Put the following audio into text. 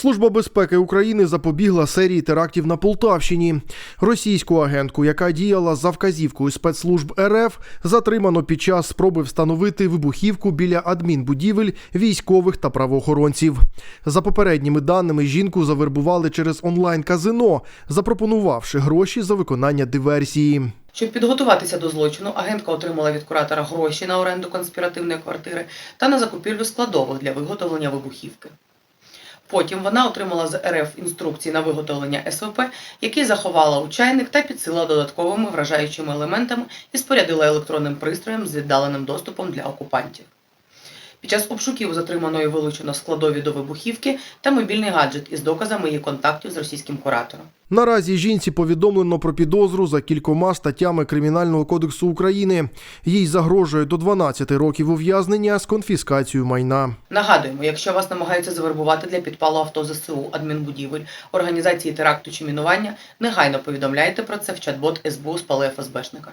Служба безпеки України запобігла серії терактів на Полтавщині. Російську агентку, яка діяла за вказівкою спецслужб РФ, затримано під час спроби встановити вибухівку біля адмінбудівель військових та правоохоронців. За попередніми даними, жінку завербували через онлайн-казино, запропонувавши гроші за виконання диверсії. Щоб підготуватися до злочину, агентка отримала від куратора гроші на оренду конспіративної квартири та на закупівлю складових для виготовлення вибухівки. Потім вона отримала з РФ інструкції на виготовлення СВП, які заховала у чайник та підсила додатковими вражаючими елементами і спорядила електронним пристроєм з віддаленим доступом для окупантів. Під час обшуків затриманої вилучено складові до вибухівки та мобільний гаджет із доказами її контактів з російським куратором. Наразі жінці повідомлено про підозру за кількома статтями Кримінального кодексу України. Їй загрожує до 12 років ув'язнення з конфіскацією майна. Нагадуємо, якщо вас намагаються завербувати для підпалу авто ЗСУ, адмінбудівель, організації теракту чи мінування, негайно повідомляйте про це в чат-бот СБУ спали ФСБшника.